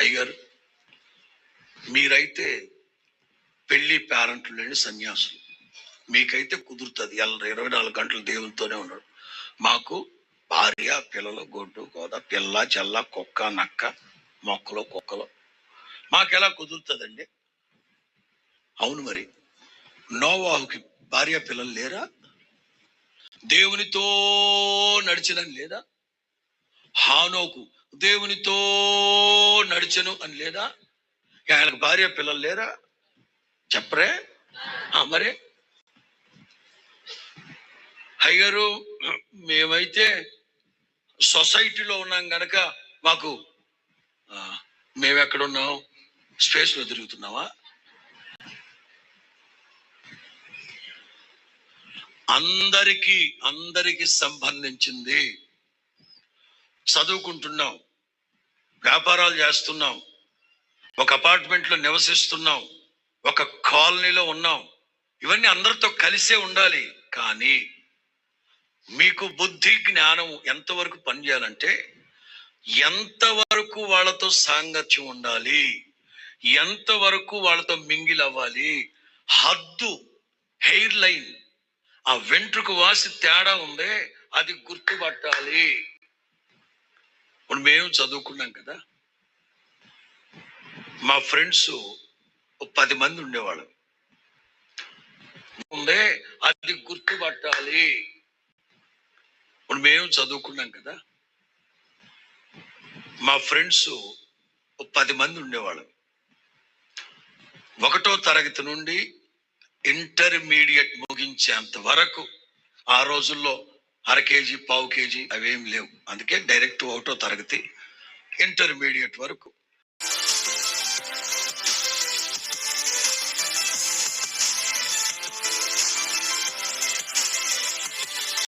అయ్యారు మీరైతే పెళ్ళి పేరెంట్లు లేని సన్యాసులు. మీకైతే కుదురుతుంది. ఎల్ల ఇరవై నాలుగు గంటలు దేవునితోనే ఉన్నాడు. మాకు భార్య పిల్లలు గొడ్డు గోద పిల్ల చెల్ల కుక్క నక్క మొక్కలు కుక్కలు. మాకెలా కుదురుతుందండి? అవును మరి. నోవాహుకి భార్య పిల్లలు లేరా? దేవునితో నడిచినని లేదా? హానోకు దేవునితో నడిచను అని లేదా? ఆయనకు భార్య పిల్లలు లేరా? చెప్పరే? మరే మరి? అయ్యారు మేమైతే సొసైటీలో ఉన్నాం గనక మాకు మేము ఎక్కడున్నాం స్పేస్లో తిరుగుతున్నావా? అందరికీ అందరికీ సంబంధించింది. చదువుకుంటున్నాం వ్యాపారాలు చేస్తున్నాం ఒక అపార్ట్మెంట్లో నివసిస్తున్నాం ఒక కాలనీలో ఉన్నాం. ఇవన్నీ అందరితో కలిసే ఉండాలి. కానీ మీకు బుద్ధి జ్ఞానం ఎంతవరకు పనిచేయాలంటే ఎంతవరకు వాళ్ళతో సాంగత్యం ఉండాలి ఎంతవరకు వాళ్ళతో మింగిల్ అవ్వాలి. హద్దు హెయిర్ లైన్ ఆ వెంట్రుకు వాసి తేడా ఉందే అది గుర్తుపట్టాలి. ఇప్పుడు మేము చదువుకున్నాం కదా. మా ఫ్రెండ్స్ పది మంది ఉండేవాళ్ళు. ఉందే అది గుర్తుపట్టాలి. ఇప్పుడు మేము చదువుకున్నాం కదా. మా ఫ్రెండ్స్ పది మంది ఉండేవాళ్ళు. ఒకటో తరగతి నుండి ఇంటర్మీడియట్ ముగించేంత వరకు ఆ రోజుల్లో అర కేజీ పావు కేజీ అవేం లేవు. అందుకే డైరెక్ట్ ఒకటో తరగతి ఇంటర్మీడియట్ వరకు.